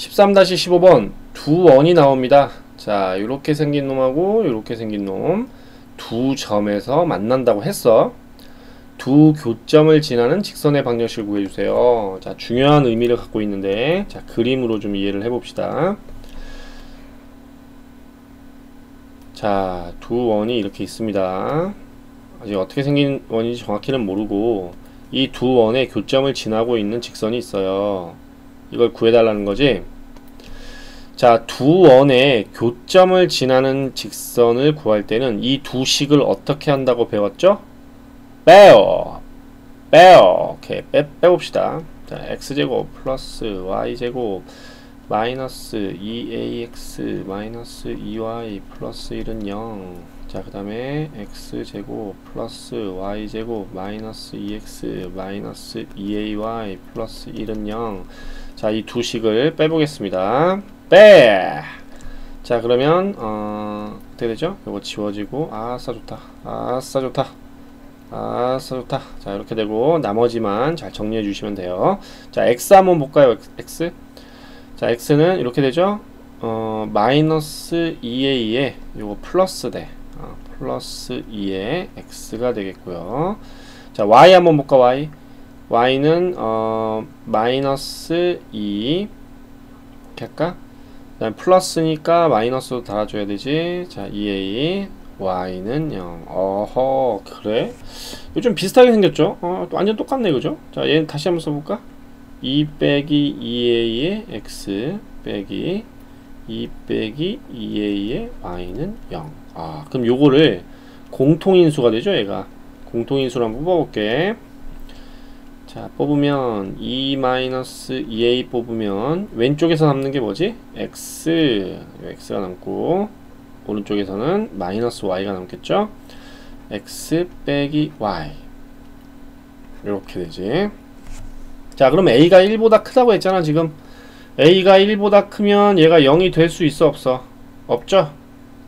13-15번 두 원이 나옵니다. 자, 이렇게 생긴 놈하고 이렇게 생긴 놈 두 점에서 만난다고 했어. 두 교점을 지나는 직선의 방정식을 구해주세요. 자, 중요한 의미를 갖고 있는데, 자, 그림으로 좀 이해를 해봅시다. 자, 두 원이 이렇게 있습니다. 아직 어떻게 생긴 원인지 정확히는 모르고, 이 두 원의 교점을 지나고 있는 직선이 있어요. 이걸 구해달라는 거지. 자, 두 원의 교점을 지나는 직선을 구할 때는 이 두 식을 어떻게 한다고 배웠죠? 빼요. 빼요. 오케이. 빼, 빼봅시다. 자, x제곱 플러스 y제곱 마이너스 2ax 마이너스 2y 플러스 1은 0. 자, 그 다음에 x제곱 플러스 y제곱 마이너스 2x 마이너스 2ay 플러스 1은 0. 자, 이 두 식을 빼보겠습니다. 빼! 자, 그러면, 어, 어떻게 되죠? 이거 지워지고, 아싸 좋다. 아싸 좋다. 아싸 좋다. 자, 이렇게 되고, 나머지만 잘 정리해 주시면 돼요. 자, x 한번 볼까요? x. 자, x는 이렇게 되죠? 어, 마이너스 2a에 요거 플러스 돼. 어, 플러스 2에 x가 되겠고요. 자, y 한번 볼까, y. y는, 어, 마이너스 2. 이렇게 할까? 그다음 플러스니까 마이너스도 달아줘야 되지. 자, 2a y는 0. 어허, 그래? 좀 비슷하게 생겼죠? 어, 완전 똑같네, 그죠? 자, 얘는 다시 한번 써볼까? 2 빼기 2a의 x 빼기 2 빼기 2a의 y는 0. 아, 그럼 요거를 공통인수가 되죠, 얘가. 공통인수로 한번 뽑아볼게. 자 뽑으면 2-2a 뽑으면 왼쪽에서 남는 게 뭐지? x x가 남고 오른쪽에서는 마이너스 y가 남겠죠? x 빼기 y 이렇게 되지 자 그럼 a가 1보다 크다고 했잖아 지금 a가 1보다 크면 얘가 0이 될 수 있어 없어? 없죠?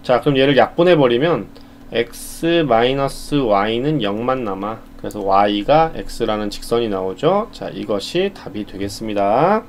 자 그럼 얘를 약분해 버리면 x 마이너스 y는 0만 남아 그래서 y가 x라는 직선이 나오죠? 자 이것이 답이 되겠습니다